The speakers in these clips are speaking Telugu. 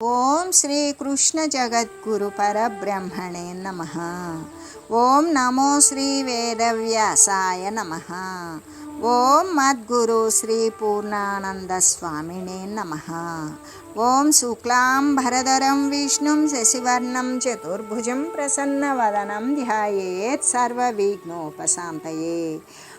ఓం శ్రీకృష్ణ జగద్గురు పరబ్రహ్మణే నమ ఓం నమో శ్రీ వేదవ్యాసాయ నమ ఓం మద్గురు శ్రీ పూర్ణానంద స్వామినే నమ ఓం శుక్లాంబరధరం విష్ణుం శశివర్ణం చతుర్భుజం ప్రసన్నవదనం ధ్యాయేత్ సర్వవిఘ్నోపశాంతయే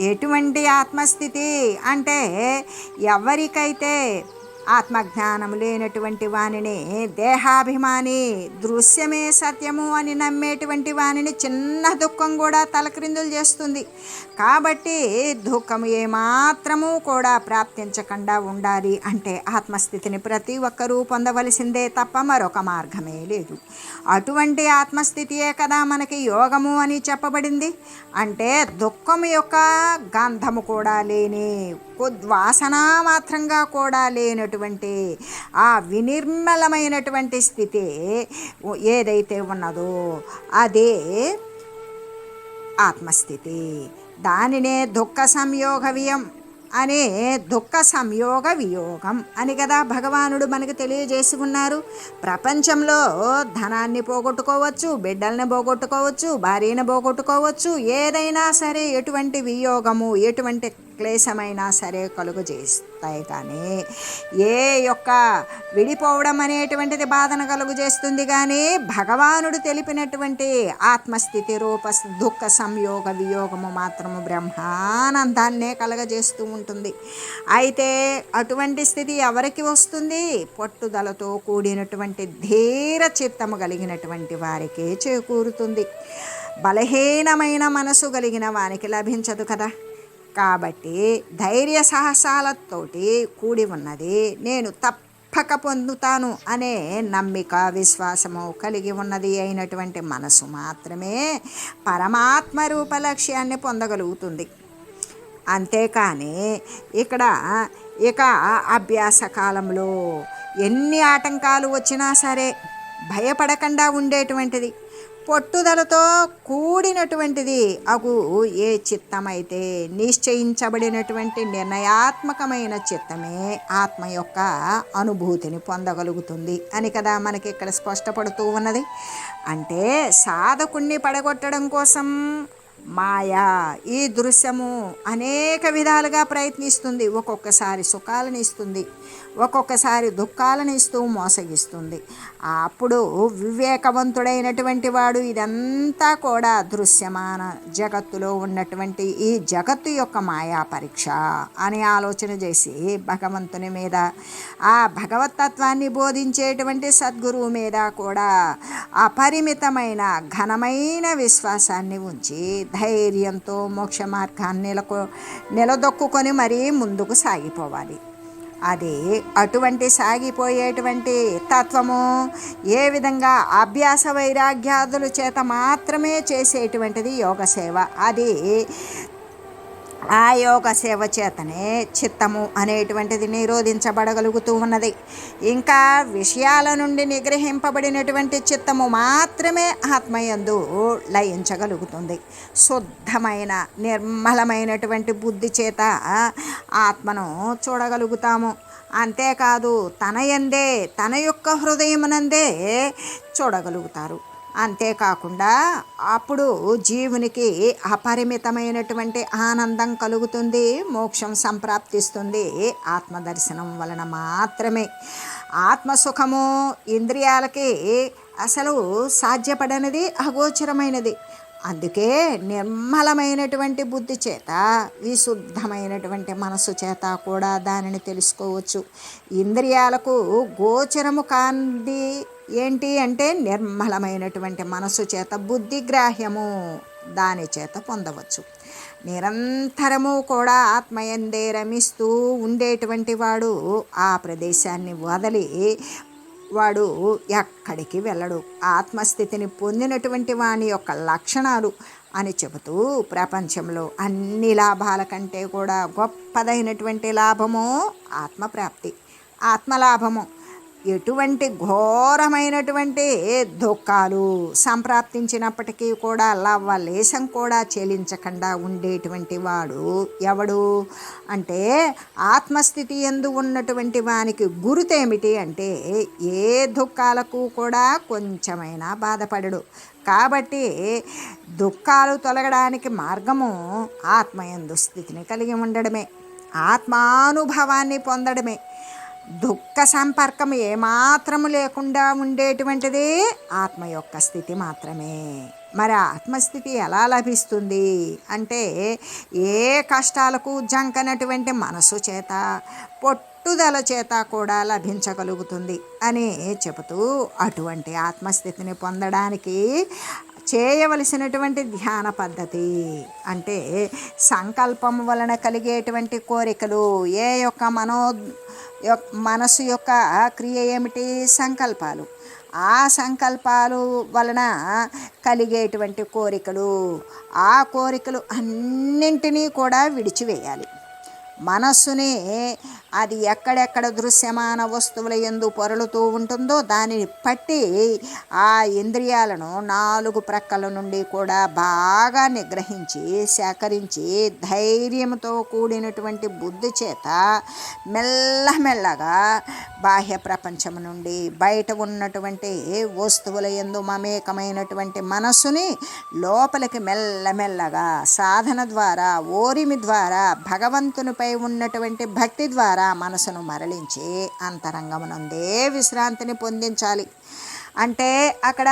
ఎటువంటి ఆత్మస్థితి అంటే ఎవరికైతే ఆత్మజ్ఞానం లేనటువంటి వానిని దేహాభిమాని దృశ్యమే సత్యము అని నమ్మేటువంటి వానిని చిన్న దుఃఖం కూడా తలక్రిందులు చేస్తుంది. కాబట్టి దుఃఖం ఏమాత్రము కూడా ప్రాప్తించకుండా ఉండాలి అంటే ఆత్మస్థితిని ప్రతి ఒక్కరూ పొందవలసిందే తప్ప మరొక మార్గమే లేదు. అటువంటి ఆత్మస్థితియే కదా మనకి యోగము అని చెప్పబడింది. అంటే దుఃఖం యొక్క గంధము కూడా లేని వాసన మాత్రంగా కూడా లేనటువంటి ఆ వినిర్మలమైనటువంటి స్థితి ఏదైతే ఉన్నదో అదే ఆత్మస్థితి. దానినే దుఃఖ సంయోగ వియం అనే దుఃఖ సంయోగ వియోగం అని కదా భగవానుడు మనకు తెలియజేసి ఉన్నారు. ప్రపంచంలో ధనాన్ని పోగొట్టుకోవచ్చు బిడ్డల్ని పోగొట్టుకోవచ్చు భార్యను పోగొట్టుకోవచ్చు ఏదైనా సరే ఎటువంటి వియోగము ఎటువంటి క్లేశమైనా సరే కలుగు చేస్తాయి కానీ ఏ యొక్క విడిపోవడం అనేటువంటిది బాధను కలుగు చేస్తుంది కానీ భగవానుడు తెలిపినటువంటి ఆత్మస్థితి రూప దుఃఖ సంయోగ వియోగము మాత్రము బ్రహ్మానందాన్నే కలగజేస్తూ ఉంటుంది. అయితే అటువంటి స్థితి ఎవరికి వస్తుంది? పట్టుదలతో కూడినటువంటి ధీర చిత్తము కలిగినటువంటి వారికే చేకూరుతుంది. బలహీనమైన మనసు కలిగిన వారికి లభించదు కదా. కాబట్టి ధైర్య సాహసాలతోటి కూడి ఉన్నది. నేను తప్పక పొందుతాను అనే నమ్మిక విశ్వాసము కలిగి ఉన్నది అయినటువంటి మనసు మాత్రమే పరమాత్మ రూప లక్ష్యాన్ని పొందగలుగుతుంది. అంతేకాని ఇక్కడ ఇక అభ్యాస కాలంలో ఎన్ని ఆటంకాలు వచ్చినా సరే భయపడకుండా ఉండేటువంటిది. పట్టుదలతో కూడినటువంటిది అగు ఏ చిత్తమైతే నిశ్చయించబడినటువంటి నిర్ణయాత్మకమైన చిత్తమే ఆత్మ యొక్క అనుభూతిని పొందగలుగుతుంది అని కదా మనకి ఇక్కడ స్పష్టపడుతూ ఉన్నది. అంటే సాధకుణ్ణి పడగొట్టడం కోసం మాయా ఈ దృశ్యము అనేక విధాలుగా ప్రయత్నిస్తుంది. ఒక్కొక్కసారి సుఖాలను ఇస్తుంది. ఒక్కొక్కసారి దుఃఖాలను ఇస్తూ మోసగిస్తుంది. అప్పుడు వివేకవంతుడైనటువంటి వాడు ఇదంతా కూడా దృశ్యమాన జగత్తులో ఉన్నటువంటి ఈ జగత్తు యొక్క మాయా పరీక్ష అని ఆలోచన చేసి భగవంతుని మీద ఆ భగవతత్వాన్ని బోధించేటువంటి సద్గురువు మీద కూడా అపరిమితమైన ఘనమైన విశ్వాసాన్ని ఉంచి ధైర్యంతో మోక్ష మార్గాన్ని నిలకొ నిలదొక్కుకొని మరీ ముందుకు సాగిపోవాలి. అది అటువంటి సాగిపోయేటువంటి తత్వము ఏ విధంగా అభ్యాస వైరాగ్యాదుల చేత మాత్రమే చేసేటువంటిది యోగ సేవ. అది ఆ యోగ సేవ చేతనే చిత్తము అనేటువంటిది నిరోధించబడగలుగుతూ ఉన్నది. ఇంకా విషయాల నుండి నిగ్రహింపబడినటువంటి చిత్తము మాత్రమే ఆత్మయందు లయించగలుగుతుంది. శుద్ధమైన నిర్మలమైనటువంటి బుద్ధి చేత ఆత్మను చూడగలుగుతాము. అంతేకాదు తన ఎందే తన యొక్క హృదయమునందే చూడగలుగుతారు. అంతేకాకుండా అప్పుడు జీవునికి అపరిమితమైనటువంటి ఆనందం కలుగుతుంది మోక్షం సంప్రాప్తిస్తుంది. ఆత్మదర్శనం వలన మాత్రమే. ఆత్మసుఖము ఇంద్రియాలకి అసలు సాధ్యపడనిది అగోచరమైనది. అందుకే నిర్మలమైనటువంటి బుద్ధి చేత విశుద్ధమైనటువంటి మనసు చేత కూడా దానిని తెలుసుకోవచ్చు. ఇంద్రియాలకు గోచరము కాంది ఏంటి అంటే నిర్మలమైనటువంటి మనసు చేత బుద్ధిగ్రాహ్యము దాని చేత పొందవచ్చు. నిరంతరము కూడా ఆత్మయందే రమిస్తూ ఉండేటువంటి వాడు ఆ ప్రదేశాన్ని వదిలి వాడు ఎక్కడికి వెళ్ళడు. ఆత్మస్థితిని పొందినటువంటి వాని యొక్క లక్షణాలు అని చెబుతూ ప్రపంచంలో అన్ని లాభాల కంటే కూడా గొప్పదైనటువంటి లాభము ఆత్మప్రాప్తి. ఆత్మలాభము ఎటువంటి ఘోరమైనటువంటి దుఃఖాలు సంప్రాప్తించినప్పటికీ కూడా లవ్వలేశం కూడా చెలించకుండా ఉండేటువంటి వాడు ఎవడు? అంటే ఆత్మస్థితి ఎందు ఉన్నటువంటి వానికి గురుతేమిటి అంటే ఏ దుఃఖాలకు కూడా కొంచెమైనా బాధపడడు. కాబట్టి దుఃఖాలు తొలగడానికి మార్గము ఆత్మయందు స్థితిని కలిగి ఉండడమే. ఆత్మానుభవాన్ని పొందడమే. దుఃఖ సంపర్కం ఏమాత్రము లేకుండా ఉండేటువంటిది ఆత్మ యొక్క స్థితి మాత్రమే. మరి ఆత్మస్థితి ఎలా లభిస్తుంది? అంటే ఏ కష్టాలకు జంకనటువంటి మనసు చేత పట్టుదల చేత కూడా లభించగలుగుతుంది అని చెబుతూ అటువంటి ఆత్మస్థితిని పొందడానికి చేయవలసినటువంటి ధ్యాన పద్ధతి అంటే సంకల్పం వలన కలిగేటువంటి కోరికలు ఏ యొక్క మనో మనసు యొక్క క్రియ ఏమిటి? సంకల్పాలు. ఆ సంకల్పాలు వలన కలిగేటువంటి కోరికలు ఆ కోరికలు అన్నింటినీ కూడా విడిచివేయాలి. మనస్సుని అది ఎక్కడెక్కడ దృశ్యమాన వస్తువుల ఎందు పొరలుతూ ఉంటుందో దానిని పట్టి ఆ ఇంద్రియాలను నాలుగు ప్రక్కల నుండి కూడా బాగా నిగ్రహించి సేకరించి ధైర్యంతో కూడినటువంటి బుద్ధి చేత మెల్లమెల్లగా బాహ్య ప్రపంచం నుండి బయట ఉన్నటువంటి వస్తువుల ఎందు మమేకమైనటువంటి మనస్సుని లోపలికి మెల్లమెల్లగా సాధన ద్వారా ఓరిమి ద్వారా భగవంతునిపై ఉన్నటువంటి భక్తి ద్వారా మనసును మరలించి అంతరంగమునందే విశ్రాంతిని పొందించాలి. అంటే అక్కడ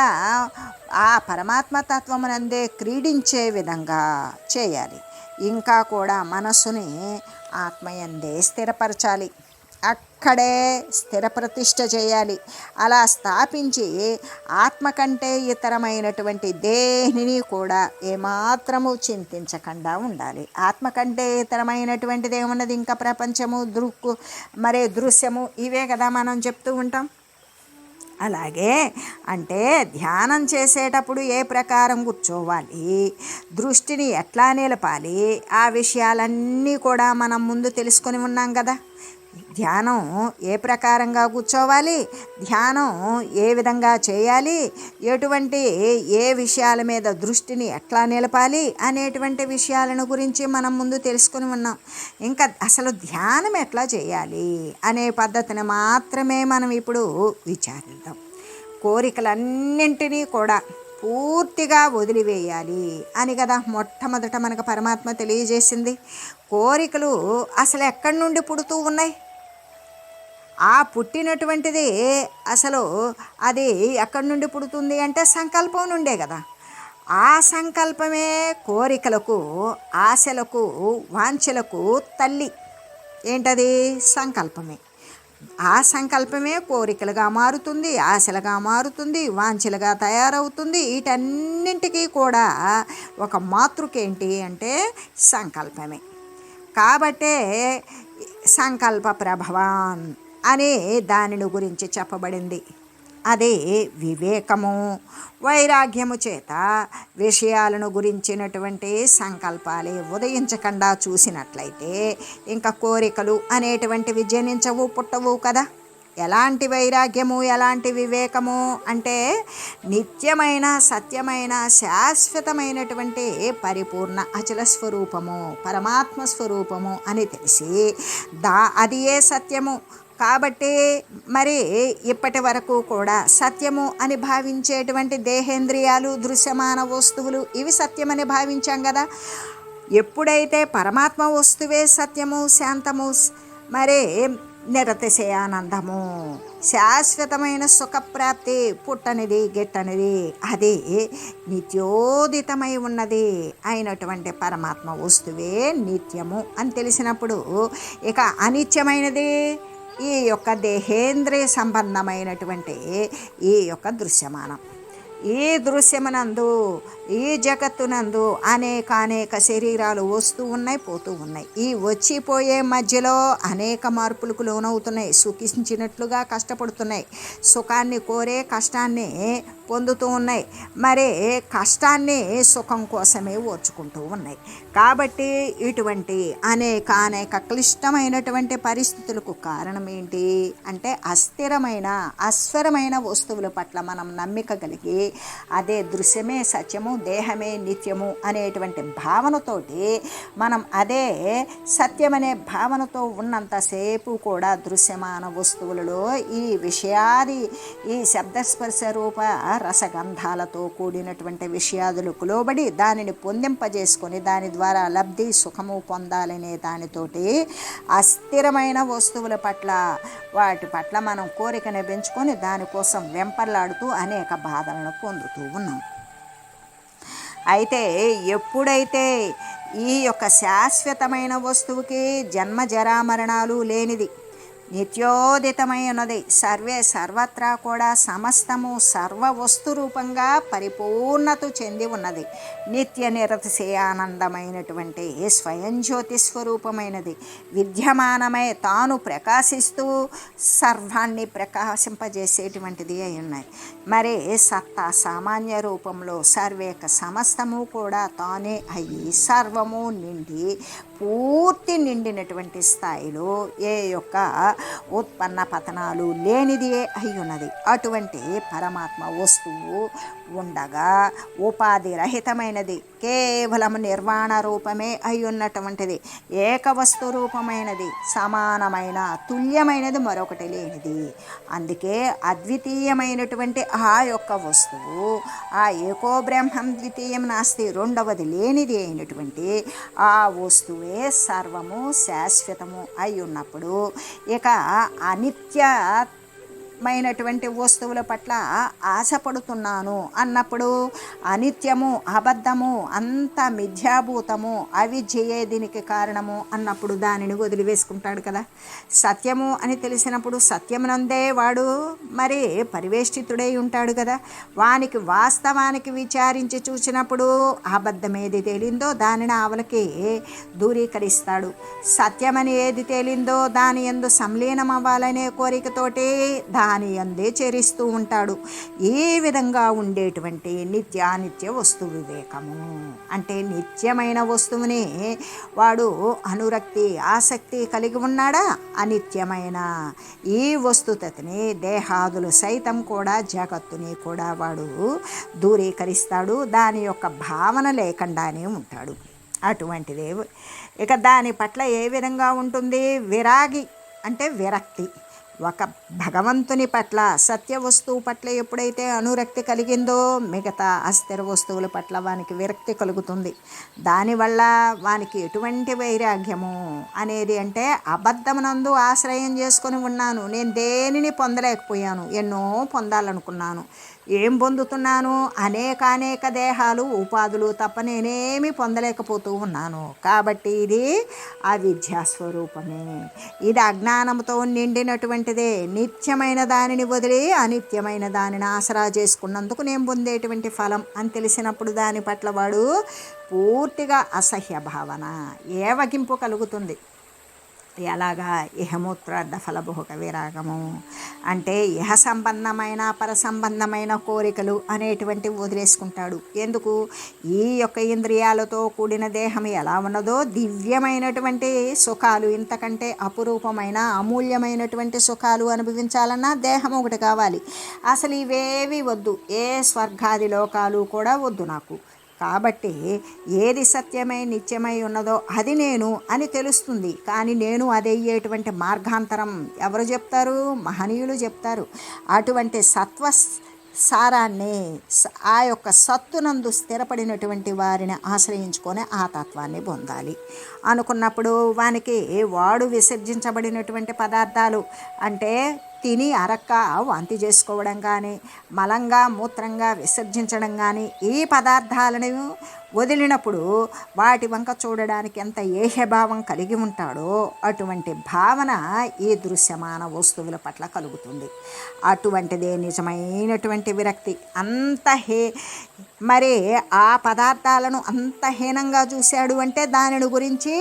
ఆ పరమాత్మ తత్వమునందే క్రీడించే విధంగా చేయాలి. ఇంకా కూడా మనసుని ఆత్మయందే స్థిరపరచాలి. అక్కడే స్థిర ప్రతిష్ట చేయాలి. అలా స్థాపించి ఆత్మ కంటే ఇతరమైనటువంటి దేనిని కూడా ఏమాత్రము చింతించకుండా ఉండాలి. ఆత్మ కంటే ఇతరమైనటువంటిది ఏమన్నది? ఇంకా ప్రపంచము దృక్కు మరి దృశ్యము ఇవే కదా మనం చెప్తూ ఉంటాం. అలాగే అంటే ధ్యానం చేసేటప్పుడు ఏ ప్రకారం కూర్చోవాలి? దృష్టిని ఎట్లా నిలపాలి? ఆ విషయాలన్నీ కూడా మనం ముందు తెలుసుకొని ఉన్నాం కదా. ధ్యానం ఏ ప్రకారంగా కూర్చోవాలి? ధ్యానం ఏ విధంగా చేయాలి? ఎటువంటి ఏ విషయాల మీద దృష్టిని ఎట్లా నిలపాలి? అనేటువంటి విషయాలను గురించి మనం ముందు తెలుసుకుని ఉన్నాం. ఇంకా అసలు ధ్యానం ఎట్లా చేయాలి? అనే పద్ధతిని మాత్రమే మనం ఇప్పుడు విచారిద్దాం. కోరికలన్నింటినీ కూడా పూర్తిగా వదిలివేయాలి అని కదా మొట్టమొదట మనకు పరమాత్మ తెలియజేసింది. కోరికలు అసలు ఎక్కడి నుండి పుడుతూ ఉన్నాయి? ఆ పుట్టినటువంటిది అసలు అది ఎక్కడి నుండి పుడుతుంది అంటే సంకల్పం నుండే కదా. ఆ సంకల్పమే కోరికలకు ఆశలకు వాంఛలకు తల్లి. ఏంటది? సంకల్పమే. ఆ సంకల్పమే కోరికలుగా మారుతుంది ఆశలుగా మారుతుంది వాంఛలుగా తయారవుతుంది. వీటన్నింటికీ కూడా ఒక మాతృకేంటి అంటే సంకల్పమే. కాబట్టే సంకల్ప ప్రభవాన్. అనే దానిని గురించి చెప్పబడింది. అదే వివేకము వైరాగ్యము చేత విషయాలను గురించినటువంటి సంకల్పాలే ఉదయించకుండా చూసినట్లయితే ఇంకా కోరికలు అనేటువంటివి జనించవు పుట్టవు కదా. ఎలాంటి వైరాగ్యము ఎలాంటి వివేకము అంటే నిత్యమైన సత్యమైన శాశ్వతమైనటువంటి పరిపూర్ణ అచల స్వరూపము పరమాత్మ స్వరూపము అని తెలిసి దా అది ఏ సత్యము? కాబట్టి మరి ఇప్పటి వరకు కూడా సత్యము అని భావించేటువంటి దేహేంద్రియాలు దృశ్యమాన వస్తువులు ఇవి సత్యమని భావించాం కదా. ఎప్పుడైతే పరమాత్మ వస్తువే సత్యము శాంతము మరి నిరతిశయానందము శాశ్వతమైన సుఖప్రాప్తి పుట్టనిది గిట్టనిది అది నిత్యోదితమై ఉన్నది అయినటువంటి పరమాత్మ వస్తువే నిత్యము అని తెలిసినప్పుడు ఇక అనిత్యమైనది ఈ యొక్క దేహేంద్రియ సంబంధమైనటువంటి ఈ యొక్క దృశ్యమానం. ఈ దృశ్యమనందు ఈ జగత్తునందు అనేకానేక శరీరాలు వస్తూ ఉన్నాయి పోతూ ఉన్నాయి. ఈ వచ్చిపోయే మధ్యలో అనేక మార్పులకు లోనవుతున్నాయి సుఖించినట్లుగా కష్టపడుతున్నాయి. సుఖాన్ని కోరే కష్టాన్ని పొందుతూ ఉన్నాయి. మరి కష్టాన్ని సుఖం కోసమే ఓర్చుకుంటూ ఉన్నాయి. కాబట్టి ఇటువంటి అనేక అనేక క్లిష్టమైనటువంటి పరిస్థితులకు కారణం ఏంటి అంటే అస్థిరమైన అస్వరమైన వస్తువుల పట్ల మనం నమ్మిక కలిగి అదే దృశ్యమే సత్యము దేహమే నిత్యము అనేటువంటి భావనతోటి మనం అదే సత్యమనే భావనతో ఉన్నంతసేపు కూడా దృశ్యమాన వస్తువులలో ఈ విషయాది ఈ శబ్దస్పర్శ రూప రసగంధాలతో కూడినటువంటి విషయాదులకు లోబడి దానిని పొందింపజేసుకొని దాని ద్వారా లబ్ధి సుఖము పొందాలనే దానితోటి అస్థిరమైన వస్తువుల పట్ల వాటి పట్ల మనం కోరికను పెంచుకొని దానికోసం వెంపర్లాడుతూ అనేక బాధలను పొందుతూ ఉన్నాం. అయితే ఎప్పుడైతే ఈ యొక్క శాశ్వతమైన వస్తువుకి జన్మ జరామరణాలు లేనిది నిత్యోదితమై ఉన్నది సర్వే సర్వత్రా కూడా సమస్తము సర్వ వస్తు రూపంగా పరిపూర్ణత చెంది ఉన్నది. నిత్య నిరతిశే ఆనందమైనటువంటి స్వయం జ్యోతి స్వరూపమైనది. విద్యమానమై తాను ప్రకాశిస్తూ సర్వాన్ని ప్రకాశింపజేసేటువంటిది అయి ఉన్నాయి. మరి సత్తా సామాన్య రూపంలో సర్వేక సమస్తము కూడా తానే అయ్యి సర్వము నిండి పూర్తి నిండినటువంటి స్థాయిలో ఏ యొక్క ఉత్పన్న పతనాలు లేనిది అయి ఉన్నది. అటువంటి పరమాత్మ వస్తువు ఉండగా ఉపాధి రహితమైనది. కేవలం నిర్వాణ రూపమే అయి ఉన్నటువంటిది ఏకవస్తు రూపమైనది. సమానమైన తుల్యమైనది మరొకటి లేనిది. అందుకే అద్వితీయమైనటువంటి ఆ యొక్క వస్తువు ఆ ఏకో బ్రహ్మం ద్వితీయం నాస్తి రెండవది లేనిది అయినటువంటి ఆ వస్తువే సర్వము శాశ్వతము అయి ఉన్నప్పుడు ఇక అనిత్య మైనటువంటి వస్తువుల పట్ల ఆశపడుతున్నాను. అన్నప్పుడు అనిత్యము అబద్ధము అంత మిథ్యాభూతము అవిద్యయే దీనికి కారణము అన్నప్పుడు దానిని వదిలివేసుకుంటాడు కదా. సత్యము అని తెలిసినప్పుడు సత్యమునందే వాడు మరి పరివేష్టితుడై ఉంటాడు కదా. వానికి వాస్తవానికి విచారించి చూసినప్పుడు అబద్ధమేది తేలిందో దానిని ఆవలకి దూరీకరిస్తాడు. సత్యమని ఏది తేలిందో దాని ఎందు సంలీనం అవ్వాలనే కోరికతోటి దాని అందే చేరిస్తూ ఉంటాడు. ఈ విధంగా ఉండేటువంటి నిత్యానిత్య వస్తు వివేకము? అంటే నిత్యమైన వస్తువుని వాడు అనురక్తి ఆసక్తి కలిగి ఉన్నాడా? అనిత్యమైన. ఈ వస్తుతని దేహాదులు సైతం కూడా జగత్తుని కూడా వాడు దూరీకరిస్తాడు. దాని యొక్క భావన లేకుండానే ఉంటాడు. అటువంటిదే. ఇక దాని పట్ల ఏ విధంగా ఉంటుంది? విరాగి అంటే విరక్తి. ఒక భగవంతుని పట్ల సత్య వస్తువు పట్ల ఎప్పుడైతే అనురక్తి కలిగిందో మిగతా అస్థిర వస్తువుల పట్ల వానికి విరక్తి కలుగుతుంది. దానివల్ల వానికి ఎటువంటి వైరాగ్యము అనేది అంటే అబద్ధమునందు ఆశ్రయం చేసుకొని ఉన్నాను. నేను దేనిని పొందలేకపోయాను? ఎన్నో పొందాలనుకున్నాను. ఏం పొందుతున్నాను? అనేక అనేక దేహాలు ఉపాధులు తప్ప నేనేమి పొందలేకపోతూ ఉన్నాను. కాబట్టి ఇది అవిద్యాస్వరూపమే ఇది అజ్ఞానంతో నిండినటువంటిదే. నిత్యమైన దానిని వదిలి అనిత్యమైన దానిని ఆసరా చేసుకున్నందుకు నేను పొందేటువంటి ఫలం అని తెలిసినప్పుడు దాని పట్ల వాడు పూర్తిగా అసహ్య భావన ఏవగింపు కలుగుతుంది. ఎలాగా ఇహమూత్రార్థ ఫలభోగ విరాగము. అంటే ఇహ సంబంధమైన పర సంబంధమైన కోరికలు అనేటువంటి వదిలేసుకుంటాడు. ఎందుకు? ఈ యొక్క ఇంద్రియాలతో కూడిన దేహం ఎలా ఉన్నదో దివ్యమైనటువంటి సుఖాలు ఇంతకంటే అపురూపమైన అమూల్యమైనటువంటి సుఖాలు అనుభవించాలన్నా దేహం ఒకటి కావాలి. అసలు ఇవేవి వద్దు. ఏ స్వర్గాది లోకాలు కూడా వద్దు నాకు. కాబట్టి ఏది సత్యమై నిత్యమై ఉన్నదో అది నేను అని తెలుస్తుంది. కానీ నేను అదయ్యేటువంటి మార్గాంతరం ఎవరు చెప్తారు? మహనీయులు చెప్తారు. అటువంటి సత్వ సారాన్ని ఆ యొక్క సత్తునందు స్థిరపడినటువంటి వారిని ఆశ్రయించుకొని ఆ తత్వాన్ని పొందాలి. అనుకున్నప్పుడు వానికి వాడు విసర్జించబడినటువంటి పదార్థాలు అంటే తిని అరక్క వాంతి చేసుకోవడం కానీ మలంగా మూత్రంగా విసర్జించడం కానీ ఈ పదార్థాలను వదిలినప్పుడు వాటి వంక చూడడానికి ఎంత ఏహ్యభావం కలిగి ఉంటాడో అటువంటి భావన ఈ దృశ్యమాన వస్తువుల పట్ల కలుగుతుంది. అటువంటిదే నిజమైనటువంటి విరక్తి. అంత హే మరి ఆ పదార్థాలను అంత హీనంగా చూశాడు అంటే దానిని గురించి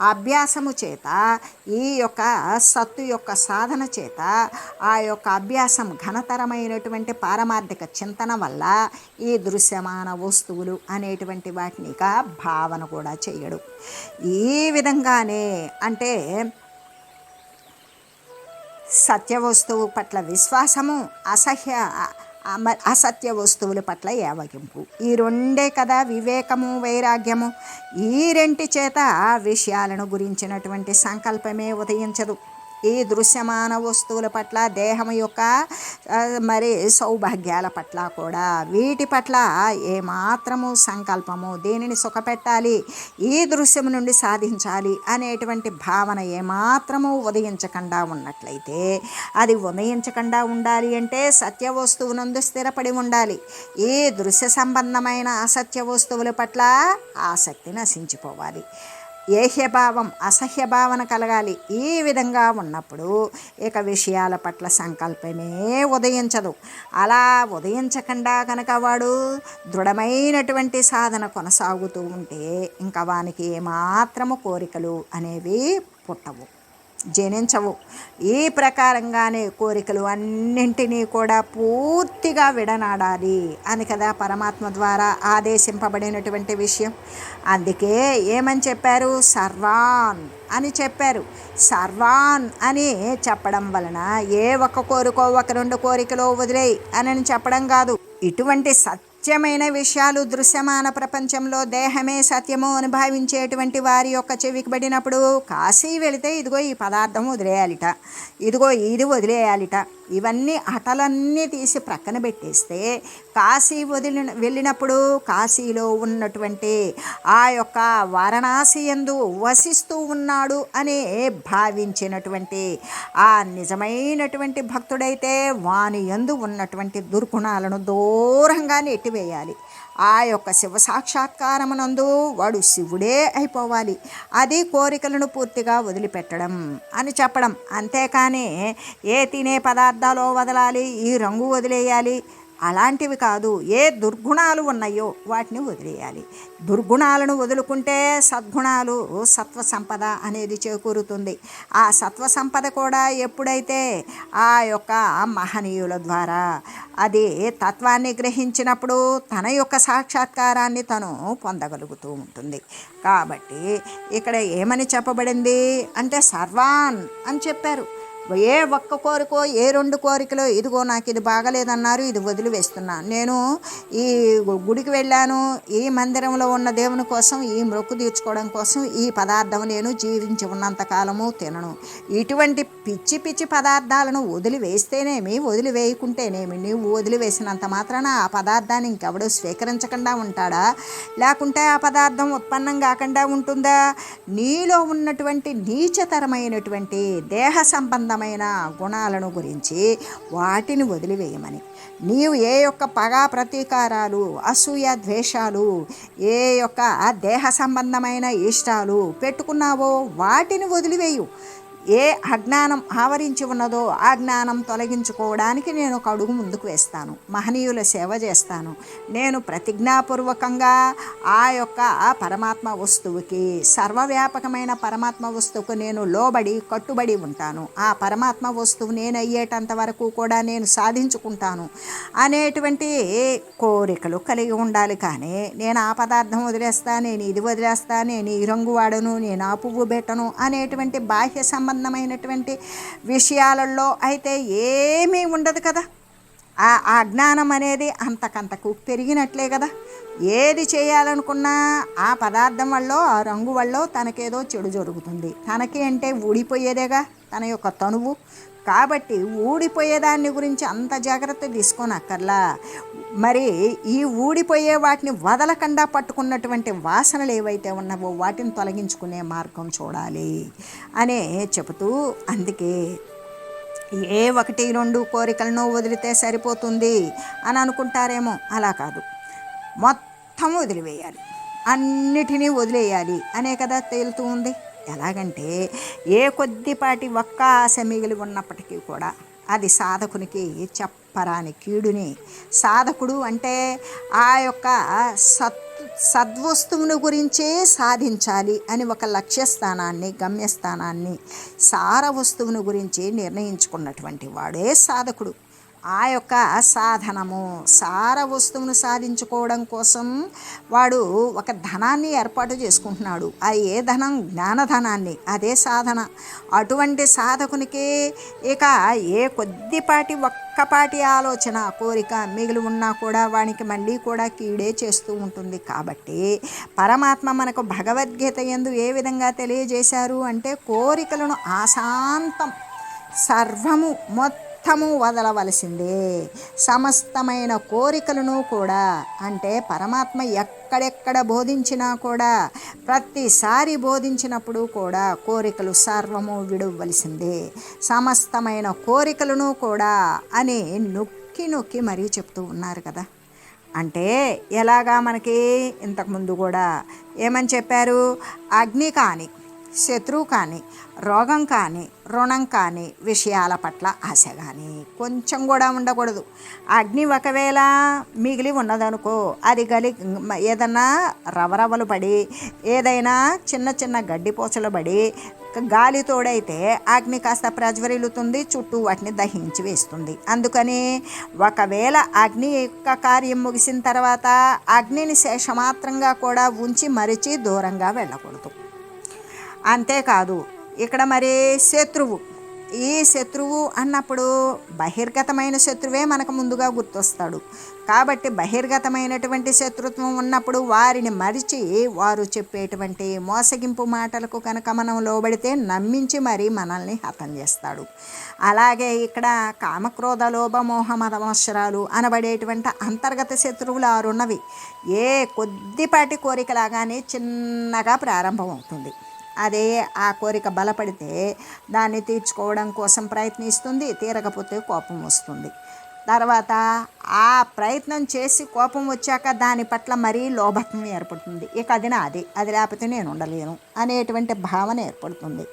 అభ్యాసము చేత ఈ యొక్క సత్తు యొక్క సాధన చేత ఆ యొక్క అభ్యాసం ఘనతరమైనటువంటి పారమార్థిక చింతన వల్ల ఈ దృశ్యమాన వస్తువులు అనేటువంటి వాటిని ఇక భావన కూడా చేయడు. ఈ విధంగానే అంటే సత్య వస్తువు పట్ల విశ్వాసము అసహ్య అసత్య వస్తువుల పట్ల ఏవగింపు. ఈ రెండే కదా వివేకము వైరాగ్యము. ఈ రెంటి చేత విషయాలను గురించినటువంటి సంకల్పమే ఉదయించదు. ఈ దృశ్యమాన వస్తువుల పట్ల దేహం యొక్క మరి సౌభాగ్యాల పట్ల కూడా. వీటి పట్ల ఏమాత్రము సంకల్పము దీనిని సుఖపెట్టాలి ఈ దృశ్యం నుండి సాధించాలి అనేటువంటి భావన ఏమాత్రము ఉదయించకుండా ఉన్నట్లయితే అది ఉదయించకుండా ఉండాలి అంటే సత్య వస్తువునందు స్థిరపడి ఉండాలి. ఈ దృశ్య సంబంధమైన అసత్య వస్తువుల పట్ల ఆసక్తి నశించిపోవాలి. ఏహ్యభావం అసహ్య భావన కలగాలి ఈ విధంగా ఉన్నప్పుడు ఇక విషయాల పట్ల సంకల్పమే ఉదయించదు. అలా ఉదయించకుండా కనుక వాడు దృఢమైనటువంటి సాధన కొనసాగుతూ ఉంటే ఇంకా వానికి ఏమాత్రము కోరికలు అనేవి పుట్టవు. జనించవు. ఈ ప్రకారంగానే కోరికలు అన్నింటినీ కూడా పూర్తిగా విడనాడాలి అని కదా పరమాత్మ ద్వారా ఆదేశింపబడినటువంటి విషయం. అందుకే ఏమని చెప్పారు? సర్వాన్ అని చెప్పారు. సర్వాన్ అని చెప్పడం వలన ఏ ఒక్క కోరికో ఒక రెండు కోరికలో వదిలేయి అని చెప్పడం కాదు. ఇటువంటి సత్యమైన విషయాలు దృశ్యమాన ప్రపంచంలో దేహమే సత్యము అనుభవించేటువంటి వారి యొక్క చెవికి పడినప్పుడు కాశీ వెళితే ఇదిగో ఈ పదార్థం వదిలేయాలిట. ఇదిగో ఇది వదిలేయాలిట. ఇవన్నీ అటలన్నీ తీసి ప్రక్కన పెట్టేస్తే కాశీ వదిలి వెళ్ళినప్పుడు కాశీలో ఉన్నటువంటి ఆ యొక్క వారణాసి ఎందు వసిస్తూ ఉన్నాడు అని భావించినటువంటి ఆ నిజమైనటువంటి భక్తుడైతే వాని ఎందు ఉన్నటువంటి దుర్గుణాలను దూరంగా నెట్టివేయాలి. ఆ యొక్క శివ సాక్షాత్కారమునందు వాడు శివుడే అయిపోవాలి. అది కోరికలను పూర్తిగా వదిలిపెట్టడం అని చెప్పడం. అంతేకాని ఏ తినే పదార్థాలు వదలాలి ఈ రంగు వదిలేయాలి అలాంటివి కాదు ఏ దుర్గుణాలు ఉన్నాయో వాటిని వదిలేయాలి. దుర్గుణాలను వదులుకుంటే సద్గుణాలు సత్వ సంపద అనేది చేకూరుతుంది. ఆ సత్వ సంపద కూడా ఎప్పుడైతే ఆ యొక్క మహనీయుల ద్వారా అది తత్వాన్ని గ్రహించినప్పుడు తన యొక్క సాక్షాత్కారాన్ని తను పొందగలుగుతూ ఉంటుంది. కాబట్టి ఇక్కడ ఏమని చెప్పబడింది అంటే సర్వాన్ అని చెప్పారు. ఏ ఒక్క కోరికో ఏ రెండు కోరికలో ఇదిగో నాకు ఇది బాగలేదన్నారు ఇది వదిలివేస్తున్నా. నేను ఈ గుడికి వెళ్ళాను ఈ మందిరంలో ఉన్న దేవుని కోసం ఈ మొక్కు తీర్చుకోవడం కోసం ఈ పదార్థం నేను జీవించి ఉన్నంత కాలము తినను. ఇటువంటి పిచ్చి పిచ్చి పదార్థాలను వదిలివేస్తేనేమి వదిలివేయకుంటేనేమి? నువ్వు వదిలివేసినంత మాత్రాన ఆ పదార్థాన్ని ఇంకెవడూ స్వీకరించకుండా ఉంటాడా? లేకుంటే ఆ పదార్థం ఉత్పన్నం కాకుండా ఉంటుందా? నీలో ఉన్నటువంటి నీచతరమైనటువంటి దేహ సంబంధం సంబంధమైన గుణాలను గురించి వాటిని వదిలివేయమని. నీవు ఏ యొక్క పగా ప్రతీకారాలు అసూయ ద్వేషాలు ఏ యొక్క దేహ సంబంధమైన ఇష్టాలు పెట్టుకున్నావో వాటిని వదిలివేయు. ఏ అజ్ఞానం ఆవరించి ఉన్నదో ఆ జ్ఞానం తొలగించుకోవడానికి నేను ఒక అడుగు ముందుకు వేస్తాను. మహనీయుల సేవ చేస్తాను. నేను ప్రతిజ్ఞాపూర్వకంగా ఆ యొక్క పరమాత్మ వస్తువుకి సర్వవ్యాపకమైన పరమాత్మ వస్తువుకు నేను లోబడి కట్టుబడి ఉంటాను. ఆ పరమాత్మ వస్తువు నేను అయ్యేటంత వరకు కూడా నేను సాధించుకుంటాను. అనేటువంటి కోరికలు కలిగి ఉండాలి కానీ నేను ఆ పదార్థం వదిలేస్తా నేను ఇది వదిలేస్తా నేను ఈ రంగు వాడను నేను ఆ పువ్వు పెట్టను అనేటువంటి బాహ్య సంబంధం సంబంధమైనటువంటి విషయాలలో అయితే ఏమీ ఉండదు కదా. ఆ ఆ జ్ఞానం అనేది అంతకంతకు పెరిగినట్లే కదా. ఏది చేయాలనుకున్నా ఆ పదార్థం వల్ల ఆ రంగు వల్ల తనకేదో చెడు జరుగుతుంది. తనకి అంటే ఊడిపోయేదేగా తన యొక్క తనువు. కాబట్టి ఊడిపోయేదాన్ని గురించి అంత జాగ్రత్త తీసుకోనక్కర్లా. మరి ఈ ఊడిపోయే వాటిని వదలకుండా పట్టుకున్నటువంటి వాసనలు ఏవైతే ఉన్నావో వాటిని తొలగించుకునే మార్గం చూడాలి అనే చెబుతూ అందుకే ఏ ఒకటి రెండు కోరికలను వదిలితే సరిపోతుంది అని అనుకుంటారేమో? అలా కాదు. మొత్తం వదిలివేయాలి. అన్నిటినీ వదిలేయాలి అనే కదా తేలుతూ ఉంది. ఎలాగంటే ఏ కొద్దిపాటి ఒక్క ఆశ మిగిలి ఉన్నప్పటికీ కూడా అది సాధకునికి చెప్పరాని కీడుని. సాధకుడు అంటే ఆ యొక్క సత్ సద్వస్తువును గురించే సాధించాలి అని ఒక లక్ష్యస్థానాన్ని గమ్యస్థానాన్ని సార వస్తువును గురించి నిర్ణయించుకున్నటువంటి వాడే సాధకుడు. ఆ యొక్క సాధనము సార వస్తువును సాధించుకోవడం కోసం వాడు ఒక ధనాన్ని ఏర్పాటు చేసుకుంటున్నాడు. ఆ ఏ ధనం? జ్ఞానధనాన్ని. అదే సాధన. అటువంటి సాధకునికి ఇక ఏ కొద్దిపాటి ఒక్కపాటి ఆలోచన కోరిక మిగిలి ఉన్నా కూడా వానికి మళ్ళీ కూడా కీడే చేస్తూ ఉంటుంది. కాబట్టి పరమాత్మ మనకు భగవద్గీత ఎందు ఏ విధంగా తెలియజేశారు అంటే కోరికలను ఆశాంతం సర్వము మొత్తం వ్యర్థము వదలవలసిందే. సమస్తమైన కోరికలను కూడా అంటే పరమాత్మ ఎక్కడెక్కడ బోధించినా కూడా ప్రతిసారి బోధించినప్పుడు కూడా కోరికలు సర్వము విడవలసిందే. సమస్తమైన కోరికలను కూడా అని నొక్కి నొక్కి మరీ చెప్తూ ఉన్నారు కదా. అంటే ఎలాగా మనకి ఇంతకుముందు కూడా ఏమని చెప్పారు? అగ్ని కాని శత్రువు కానీ రోగం కానీ రుణం కానీ విషయాల పట్ల ఆశ కానీ కొంచెం కూడా ఉండకూడదు. అగ్ని ఒకవేళ మిగిలి ఉన్నదనుకో అది గలి ఏదన్నా రవరవలు పడి ఏదైనా చిన్న చిన్న గడ్డిపోచలు పడి గాలి తోడైతే అగ్ని కాస్త ప్రజ్వరిల్లుతుంది చుట్టూ వాటిని దహించి వేస్తుంది. అందుకని ఒకవేళ అగ్ని యొక్క కార్యం ముగిసిన తర్వాత అగ్నిని శేషమాత్రంగా కూడా ఉంచి మరిచి దూరంగా వెళ్ళకూడదు. అంతేకాదు ఇక్కడ మరి శత్రువు. ఈ శత్రువు అన్నప్పుడు బహిర్గతమైన శత్రువే మనకు ముందుగా గుర్తొస్తాడు. కాబట్టి బహిర్గతమైనటువంటి శత్రుత్వం ఉన్నప్పుడు వారిని మరిచి వారు చెప్పేటువంటి మోసగింపు మాటలకు కనుక మనం లోబడితే నమ్మించి మరీ మనల్ని హతం చేస్తాడు. అలాగే ఇక్కడ కామక్రోధ లోభ మోహ మదమోషరాలు అనబడేటువంటి అంతర్గత శత్రువులు ఆరున్నవి. ఏ కొద్దిపాటి కోరికలాగానే చిన్నగా ప్రారంభమవుతుంది. అదే ఆ కోరిక బలపడితే దాన్ని తీర్చుకోవడం కోసం ప్రయత్నిస్తుంది తీరకపోతే కోపం వస్తుంది. తర్వాత ఆ ప్రయత్నం చేసి కోపం వచ్చాక దాని పట్ల మరీ లోభత్వం ఏర్పడుతుంది. ఇక అది నాది అది లేకపోతే నేను ఉండలేను అనేటువంటి భావన ఏర్పడుతుంది.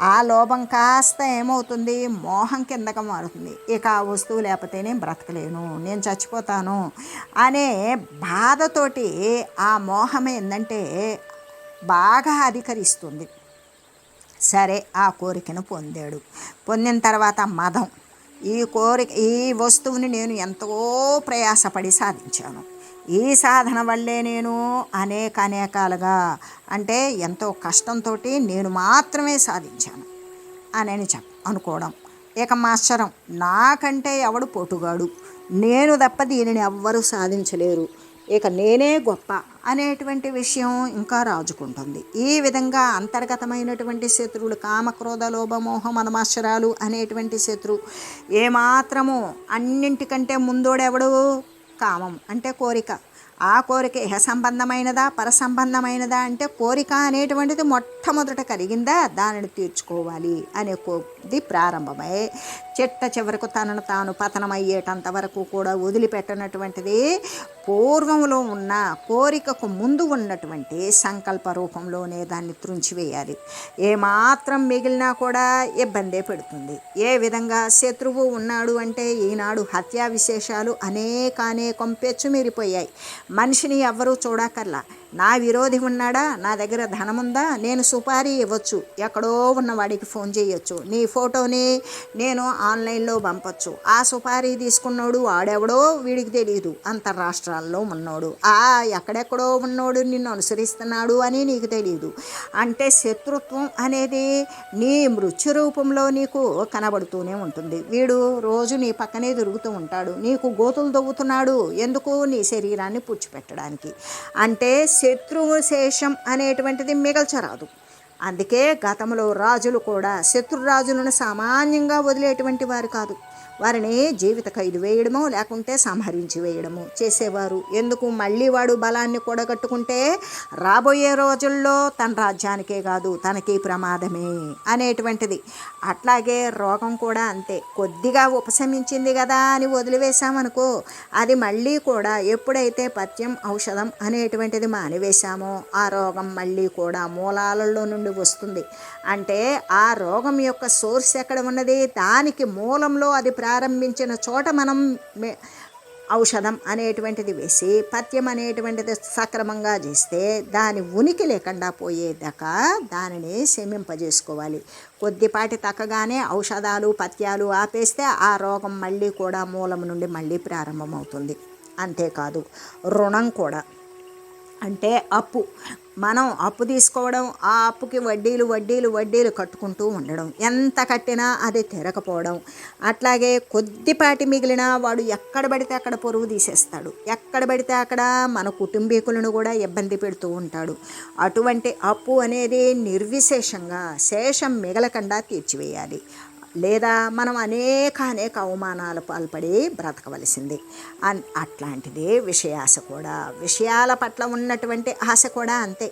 ఆ లోభం కాస్త ఏమవుతుంది? మోహం కిందక మారుతుంది. ఇక ఆ వస్తువు లేకపోతే నేను బ్రతకలేను నేను చచ్చిపోతాను అనే బాధతోటి ఆ మోహం ఏంటంటే బాగా అధికరిస్తుంది. సరే ఆ కోరికను పొందాడు. పొందిన తర్వాత మదం. ఈ కోరిక ఈ వస్తువుని నేను ఎంతో ప్రయాసపడి సాధించాను. ఈ సాధన వల్లే నేను అనేక అనేకాలుగా అంటే ఎంతో కష్టంతో నేను మాత్రమే సాధించాను అని చెప్ అనుకోవడం. ఇక మాస్టరం నాకంటే ఎవడు పోటుగాడు? నేను తప్ప దీనిని ఎవ్వరూ సాధించలేరు. ఇక నేనే గొప్ప అనేటువంటి విషయం ఇంకా రాజుకుంటుంది. ఈ విధంగా అంతర్గతమైనటువంటి శత్రువులు కామక్రోధ లోభమోహ మనమాశ్చరాలు అనేటువంటి శత్రువు ఏమాత్రము అన్నింటికంటే ముందోడెవడు? కామం అంటే కోరిక. ఆ కోరిక ఇహ సంబంధమైనదా పర సంబంధమైనదా అంటే కోరిక అనేటువంటిది మొట్టమొదట కలిగిందా దానిని తీర్చుకోవాలి అనే కొద్ది ప్రారంభమై. చిట్ట చివరకు తనను తాను పతనమయ్యేటంత వరకు కూడా వదిలిపెట్టనటువంటిది పూర్వంలో ఉన్న కోరికకు ముందు ఉన్నటువంటి సంకల్ప రూపంలోనే దాన్ని త్రుంచివేయాలి. ఏమాత్రం మిగిలినా కూడా ఇబ్బందే పెడుతుంది. ఏ విధంగా శత్రువు ఉన్నాడు అంటే ఈనాడు హత్యా విశేషాలు అనేకానేకం పెచ్చుమీరిపోయాయి. మనిషిని ఎవ్వరూ చూడకర్లా నా విరోధి ఉన్నాడా? నా దగ్గర ధనం ఉందా నేను సుపారీ ఇవ్వచ్చు. ఎక్కడో ఉన్నవాడికి ఫోన్ చేయొచ్చు. నీ ఫోటోని నేను ఆన్లైన్లో పంపొచ్చు. ఆ సుపారీ తీసుకున్నాడు వాడెవడో వీడికి తెలియదు అంతర్రాష్ట్రాల్లో ఉన్నోడు. ఆ ఎక్కడెక్కడో ఉన్నోడు నిన్ను అనుసరిస్తున్నాడు అని నీకు తెలియదు అంటే శత్రుత్వం అనేది నీ మృత్యు రూపంలో నీకు కనబడుతూనే ఉంటుంది. వీడు రోజు నీ పక్కనే తిరుగుతూ ఉంటాడు. నీకు గోతులు దవ్వుతున్నాడు ఎందుకు? నీ శరీరాన్ని పుచ్చిపెట్టడానికి అంటే శత్రువు శేషం అనేటువంటిది మిగల్చరాదు. అందుకే గతంలో రాజులు కూడా శత్రురాజులను సామాన్యంగా వదిలేటువంటి వారు కాదు. వారిని జీవిత ఖైదు వేయడమో లేకుంటే సంహరించి వేయడము చేసేవారు. ఎందుకు? మళ్ళీ వాడు బలాన్ని కూడగట్టుకుంటే రాబోయే రోజుల్లో తన రాజ్యానికే కాదు తనకి ప్రమాదమే అనేటువంటిది. అట్లాగే రోగం కూడా అంతే. కొద్దిగా ఉపశమించింది కదా అని వదిలివేశామనుకో అది మళ్ళీ కూడా ఎప్పుడైతే పథ్యం ఔషధం అనేటువంటిది మానివేశామో ఆ రోగం మళ్ళీ కూడా మూలాలలో నుండి వస్తుంది. అంటే ఆ రోగం యొక్క సోర్స్ ఎక్కడ ఉన్నది? దానికి మూలంలో అది ప్రారంభించిన చోట మనం ఔషధం అనేటువంటిది వేసి పథ్యం అనేటువంటిది సక్రమంగా చేస్తే దాని ఉనికి లేకుండా పోయేదాకా దానిని శమింపజేసుకోవాలి కొద్దిపాటి తక్కగానే ఔషధాలు పథ్యాలు ఆపేస్తే ఆ రోగం మళ్ళీ కూడా మూలం నుండి మళ్ళీ ప్రారంభమవుతుంది. అంతేకాదు రుణం కూడా. అంటే అప్పు మనం అప్పు తీసుకోవడం ఆ అప్పుకి వడ్డీలు వడ్డీలు వడ్డీలు కట్టుకుంటూ ఉండడం. ఎంత కట్టినా అది తెరకపోవడం అట్లాగే కొద్దిపాటి మిగిలిన వాడు ఎక్కడ పడితే అక్కడ పొరుగు తీసేస్తాడు. ఎక్కడ పడితే అక్కడ మన కుటుంబీకులను కూడా ఇబ్బంది పెడుతూ ఉంటాడు. అటువంటి అప్పు అనేది నిర్విశేషంగా శేషం మిగలకుండా తీర్చివేయాలి. లేదా మనం అనేక అనేక అవమానాలు పాల్పడి బ్రతకవలసింది. అన్ అట్లాంటిదే విషయాశ కూడా. విషయాల పట్ల ఉన్నటువంటి ఆశ కూడా అంతే.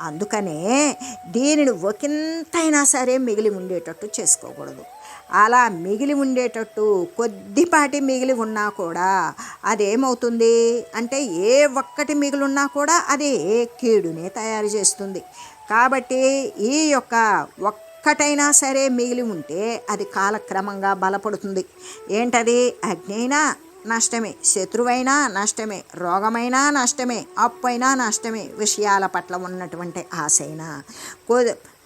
అందుకనే దీనిని ఒకంతైనా సరే మిగిలి ఉండేటట్టు చేసుకోకూడదు. అలా మిగిలి ఉండేటట్టు కొద్దిపాటి మిగిలి ఉన్నా కూడా అదేమవుతుంది? అంటే ఏ ఒక్కటి మిగిలి ఉన్నా కూడా అదే కీడునే తయారు చేస్తుంది. కాబట్టి ఈ యొక్క ఒక్క ఒక్కటైనా సరే మిగిలి ఉంటే అది కాలక్రమంగా బలపడుతుంది. ఏంటది? అగ్నైనా నష్టమే శత్రువైనా నష్టమే రోగమైనా నష్టమే అప్పైనా నష్టమే విషయాల పట్ల ఉన్నటువంటి ఆశ అయినా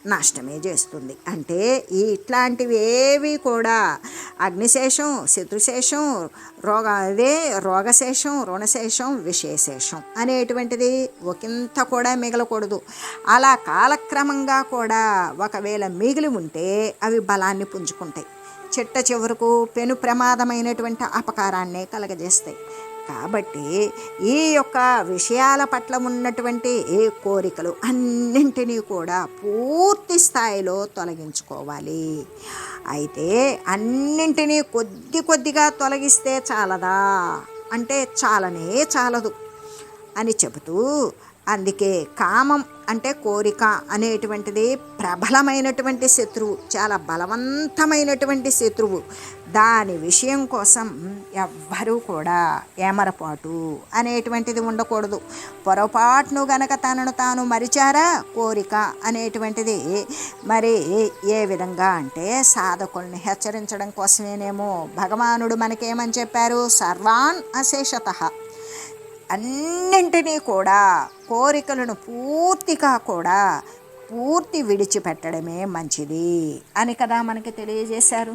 నష్టమే చేస్తుంది. అంటే ఈ ఇట్లాంటివి ఏవి కూడా అగ్నిశేషం శత్రుశేషం రోగ అదే రోగశేషం రుణశేషం విశేషేషం అనేటువంటిది ఒకంత కూడా మిగలకూడదు. అలా కాలక్రమంగా కూడా ఒకవేళ మిగిలి ఉంటే అవి బలాన్ని పుంజుకుంటాయి. చిట్ట చివరకు పెను ప్రమాదమైనటువంటి అపకారాన్నే కలగజేస్తాయి. కాబట్టి ఈ యొక్క విషయాల పట్ల ఉన్నటువంటి ఏ కోరికలు అన్నింటినీ కూడా పూర్తి స్థాయిలో తొలగించుకోవాలి. అయితే అన్నింటినీ కొద్ది కొద్దిగా తొలగిస్తే చాలదా? అంటే చాలనే చాలదు అని చెబుతూ అందుకే కామం అంటే కోరిక అనేటువంటిది ప్రబలమైనటువంటి శత్రువు చాలా బలవంతమైనటువంటి శత్రువు దాని విషయం కోసం ఎవ్వరూ కూడా ఏమరపాటు అనేటువంటిది ఉండకూడదు. పొరపాటును గనక తనను తాను మరిచారా? కోరిక అనేటువంటిది మరి ఏ విధంగా అంటే సాధకుల్ని హెచ్చరించడం కోసమేనేమో భగవానుడు మనకేమని చెప్పారు? సర్వాన్ అశేషత. అన్నింటినీ కూడా కోరికలను పూర్తిగా కూడా పూర్తి విడిచిపెట్టడమే మంచిది అని కదా మనకి తెలియజేశారు.